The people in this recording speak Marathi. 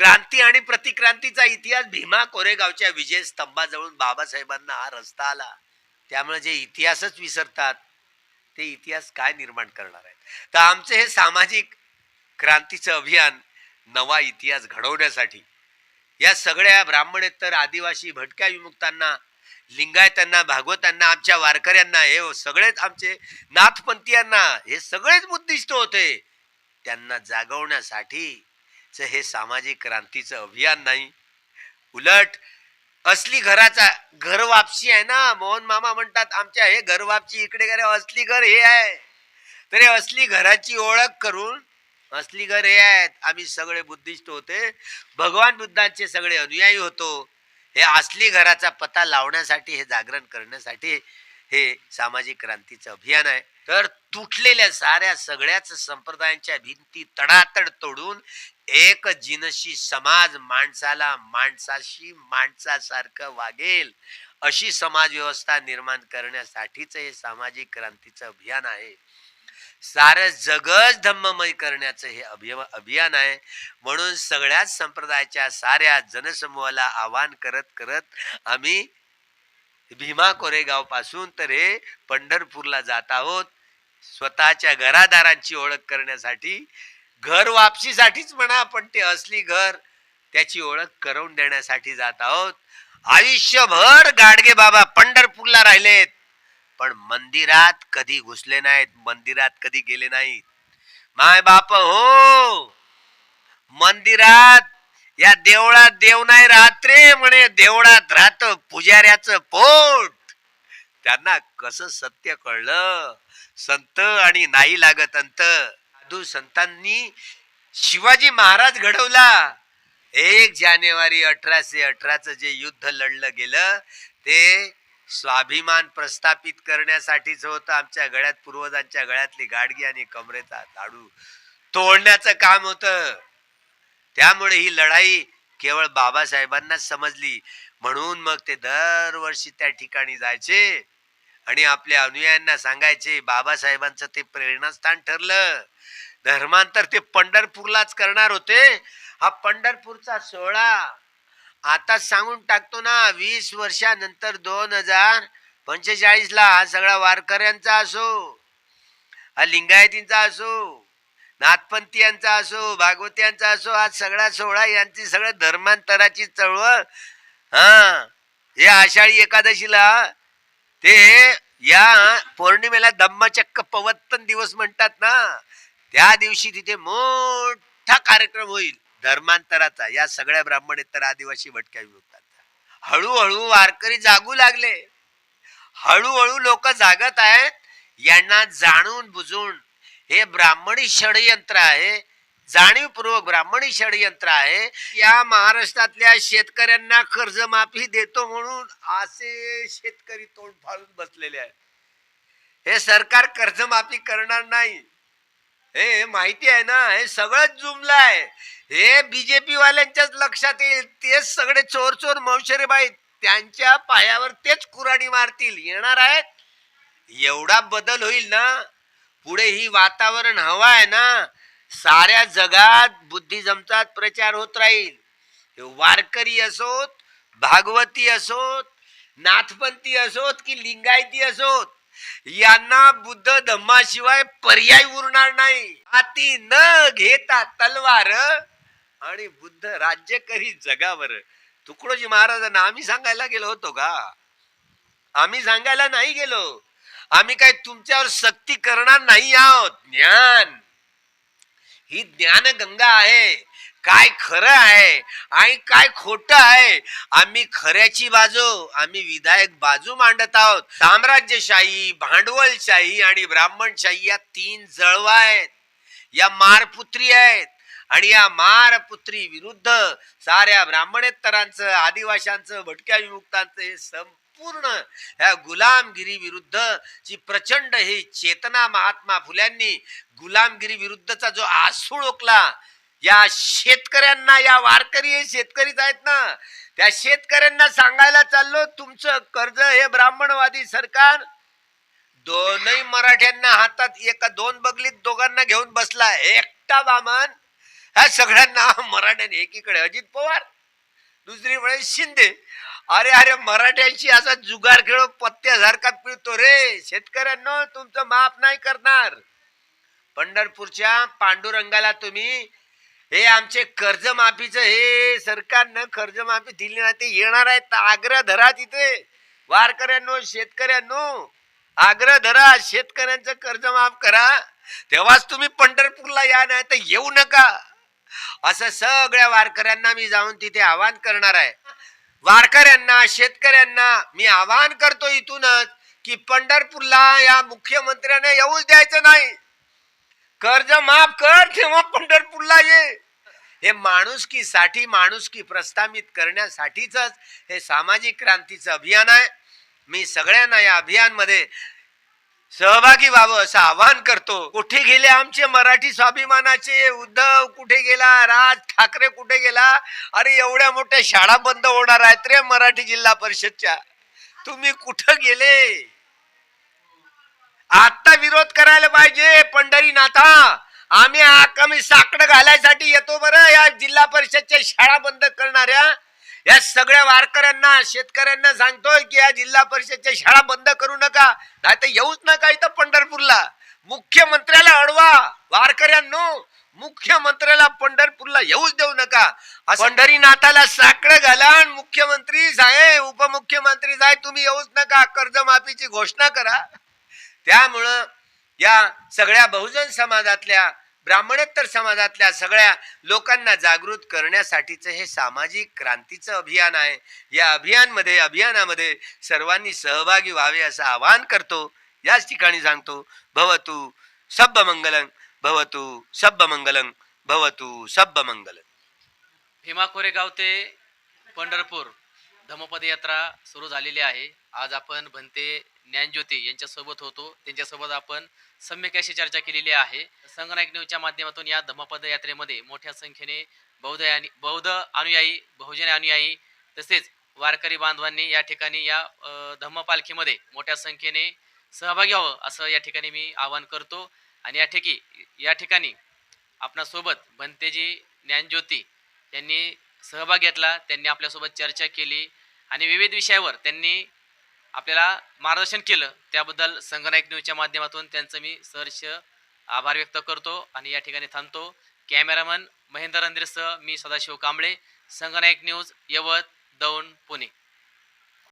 क्रांती आणि प्रतिक्रांतीचा इतिहास भीमा कोरेगावच्या विजय स्तंभाजवळून बाबासाहेबांना हा रस्ता आला. त्यामुळे जे इतिहासच विसरतात ते इतिहास काय निर्माण करणार आहेत? तर आमचे हे सामाजिक क्रांतीचं अभियान नवा इतिहास घडवण्यासाठी या सगळ्या ब्राह्मणेतर आदिवासी भटक्या विमुक्तांना लिंगायतांना भागवतांना आमच्या वारकऱ्यांना हे सगळेच आमचे नाथपंथीयांना हे सगळेच उद्दिष्ट होते. त्यांना जागवण्यासाठी हे सामाजिक क्रांतीचं अभियान नाही. उलट असली घराचा घर वापसी आहे ना मोहन मामा म्हणतात आमच्या हे घर वापसी इकडे घरे असली घर हे आहे. तर हे असली घराची ओळख करून असली घर हे आहेत आम्ही सगळे बुद्धिस्ट होते. भगवान बुद्धांचे सगळे अनुयायी होतो. हे असली घराचा पत्ता लावण्यासाठी हे जागरण करण्यासाठी हे सामाजिक क्रांतीचं अभियान आहे. तर तुटलेल्या साऱ्या सगळ्याच संप्रदायांच्या भिंती तडातड तोडून एक जिनशी समाज माणसाला माणसाशी माणसासारखं वागेल अशी समाज व्यवस्था निर्माण करण्यासाठीच हे सामाजिक क्रांतीचं अभियान आहे. सारं जगच धम्ममय करण्याचं हे अभिय अभियान आहे. म्हणून सगळ्याच संप्रदायाच्या साऱ्या जनसमूहाला आवाहन करत करत आम्ही भीमा कोरेगावपासून तर हे पंढरपूरला जात आहोत. स्वतःच्या घरादारांची ओळख करण्यासाठी घर वापसीसाठीच म्हणा पण ते असली घर त्याची ओळख करून देण्यासाठी जात आहोत. आयुष्यभर गाडगे बाबा पंढरपूरला राहिलेत पण मंदिरात कधी घुसले नाहीत मंदिरात कधी गेले नाहीत. माय बाप हो! मंदिरात या देवळात देव नाही राहत रे म्हणे देवळात राहत पुजाऱ्याचं पोट. त्यांना कसं सत्य कळलं? संत आणि नाही लागत अंत. साधू संतांनी शिवाजी महाराज घडवला. एक जानेवारी अठराशे अठराचं जे युद्ध लढलं गेलं ते स्वाभिमान प्रस्थापित करण्यासाठीच होतं. आमच्या गळ्यात पूर्वजांच्या गळ्यातली गाडगी आणि कमरेचा दाडू तोडण्याचं काम होतं. त्यामुळे ही लढाई केवळ बाबासाहेबांनाच समजली. म्हणून मग ते दरवर्षी त्या ठिकाणी जायचे. आणि आपल्या अनुयायांना सांगायचे बाबासाहेबांचं ते प्रेरणास्थान ठरलं. धर्मांतर ते पंढरपूरलाच करणार होते. हा पंढरपूरचा सोहळा आता सांगून टाकतो ना वीस वर्षानंतर दोन हजार पंचेचाळीस ला हा सगळा वारकऱ्यांचा असो हा लिंगायतींचा असो नाथपंथीयांचा असो भागवत्यांचा असो हा सगळा सोहळा यांची सगळं धर्मांतराची चळवळ. हा हे आषाढी एकादशीला ते या पौर्णिमेला धम्मचक्क पवत्तन दिवस म्हणतात ना त्या दिवशी तिथे मोठा कार्यक्रम होईल धर्मांतराचा. या सगळ्या ब्राह्मणेतर आदिवासी भटक्या विमुक्तांचा. हळूहळू वारकरी जागू लागले. हळूहळू लोक जागत आहेत. यांना जाणून बुजून हे ब्राह्मणी षडयंत्र आहे. जाणीवपूर्वक ब्राह्मणी षडयंत्र आहे. या महाराष्ट्रातल्या शेतकऱ्यांना कर्जमाफी देतो म्हणून असे शेतकरी तोंड फाळून बसलेले आहेत. हे सरकार कर्जमाफी करणार नाही. हे माहिती आहे ना? हे सगळंच जुमलं आहे. हे बीजेपी वाल्यांच्याच लक्षात येईल. तेच सगळे चोर चोर मौशरेबाई त्यांच्या पायावर तेच कुराणी मारतील. येणार आहेत? एवढा बदल होईल ना? पुढे ही वातावरण हवा आहे ना? साऱ्या जगात बुद्धिजमचा प्रचार होत राहील. वारकरी असोत भागवती असोत नाथपंथी असोत की लिंगायती असोत यांना बुद्ध धम्माशिवाय पर्याय उरणार नाही. हाती न घेता तलवार आणि बुद्ध राज्य करी जगावर. तुकडोजी महाराजांना आम्ही सांगायला गेलो होतो का? आम्ही सांगायला नाही गेलो. आम्ही काय तुमच्यावर सक्ती करणार नाही आहोत. ज्ञान ही ज्ञानगंगा आहे. काय खरं आहे आणि काय खोट आहे? आम्ही खऱ्याची बाजू आम्ही विधायक बाजू मांडत आहोत. साम्राज्यशाही भांडवलशाही आणि ब्राह्मणशाही या तीन जळवा आहेत. या मारपुत्री आहेत आणि या मारपुत्री विरुद्ध साऱ्या ब्राह्मणेतरांचं आदिवाशांचं भटक्या विमुक्तांचं हे संपूर्ण ह्या गुलामगिरी विरुद्ध ची प्रचंड ही चेतना महात्मा फुल्यांनी गुलामगिरी विरुद्धचा जो आसूळ ओकला या शेतकऱ्यांना या वारकरी हे शेतकरीच आहेत ना त्या शेतकऱ्यांना सांगायला चाललो तुमचं कर्ज हे ब्राह्मणवादी सरकार दोनही मराठ्यांना हातात एका दोन बगलीत दोघांना घेऊन बसला एकटा बामन ह्या सगळ्यांना मराठ्याने एकीकडे अजित पवार दुसरीकडे शिंदे. अरे अरे मराठ्यांशी असा जुगार खेळ पत्त्यासारखा पिळतो रे. शेतकऱ्यांनो तुमचं माफ नाही करणार. पंढरपूरच्या पांडुरंगाला तुम्ही हे आमचे कर्जमाफीचं हे सरकारनं कर्जमाफी दिली नाही ते येणार आहेत तर आग्रह धरा तिथे. वारकऱ्यांनो शेतकऱ्यांनो आग्रह धरा शेतकऱ्यांचं कर्ज माफ करा. तेव्हाच तुम्ही पंढरपूरला या नाही तर येऊ नका. असं सगळ्या वारकऱ्यांना मी जाऊन तिथे आवाहन करणार आहे. वारकऱ्यांना शेतकऱ्यांना मी आवाहन करतो इथूनच की पंढरपूरला या मुख्यमंत्र्याने येऊच द्यायचं नाही. कर्ज माफ कर तेव्हा पंढरपूरला ये. हे माणुसकीसाठी माणुसकी प्रस्थापित करण्यासाठीच हे सामाजिक क्रांतीचं अभियान आहे. मी सगळ्यांना या अभियानमध्ये सहभागी व्हावं असं आवाहन करतो. कुठे गेले आमचे मराठी स्वाभिमानाचे? उद्धव कुठे गेला? राज ठाकरे कुठे गेला? अरे एवढ्या मोठ्या शाळा बंद होणार आहेत रे मराठी जिल्हा परिषदच्या. तुम्ही कुठं गेले? आता विरोध करायला पाहिजे पंढरीनाथा. आम्ही आकामी साकडं घालायसाठी येतो बरं या जिल्हा परिषदच्या शाळा बंद करणाऱ्या. या सगळ्या वारकऱ्यांना शेतकऱ्यांना सांगतोय की या जिल्हा परिषदच्या शाळा बंद करू नका नाही तर येऊच नका इथं पंढरपूरला. मुख्यमंत्र्याला अडवा वारकऱ्यांनो. मुख्यमंत्र्याला पंढरपूरला येऊच देऊ नका. पंढरीनाथाला साकडं घाला आणि मुख्यमंत्री साहेब उपमुख्यमंत्री साहेब तुम्ही येऊच नका कर्जमाफीची घोषणा करा. त्यामुळं या सगळ्या बहुजन समाजातल्या ब्राह्मणोत्तर समाजातल्या सगळ्या लोकांना जागृत करण्यासाठीचं हे सामाजिक क्रांतीचं अभियान आहे. या अभियानमध्ये अभियानामध्ये सर्वांनी सहभागी व्हावे असं आवाहन करतो. याच ठिकाणी सांगतो भवतु सब्ब मंगलं भवतु सब्ब मंगलं भवतु सब्ब मंगलं भीमा कोरेगाव ते पंढरपूर. धम्मपदयात्रा सुरू झालेली आहे. आज आपण भंते ज्ञानज्योती यांच्यासोबत होतो. त्यांच्यासोबत आपण सम्यक अशी चर्चा केलेली आहे. संगनायक न्यूजच्या माध्यमातून या धम्मपद यात्रेमध्ये मोठ्या संख्येने बौद्ध आणि बौद्ध अनुयायी बहुजन अनुयायी तसेच वारकरी बांधवांनी या ठिकाणी या धम्मपालखीमध्ये मोठ्या संख्येने सहभागी व्हावं असं या ठिकाणी मी आवाहन करतो. आणि या ठिकी या ठिकाणी आपणासोबत भंतेजी ज्ञानज्योती यांनी सहभाग घेतला. त्यांनी आपल्यासोबत चर्चा केली. आणि विविध विषयावर त्यांनी आपल्याला मार्गदर्शन केलं त्याबद्दल संगनायक न्यूजच्या माध्यमातून त्यांचं मी सहर्ष आभार व्यक्त करतो आणि या ठिकाणी थांबतो. कॅमेरामन महेंद्र रंद्रेसह मी सदाशिव कांबळे संगनायक न्यूज यवत दौंड पुणे.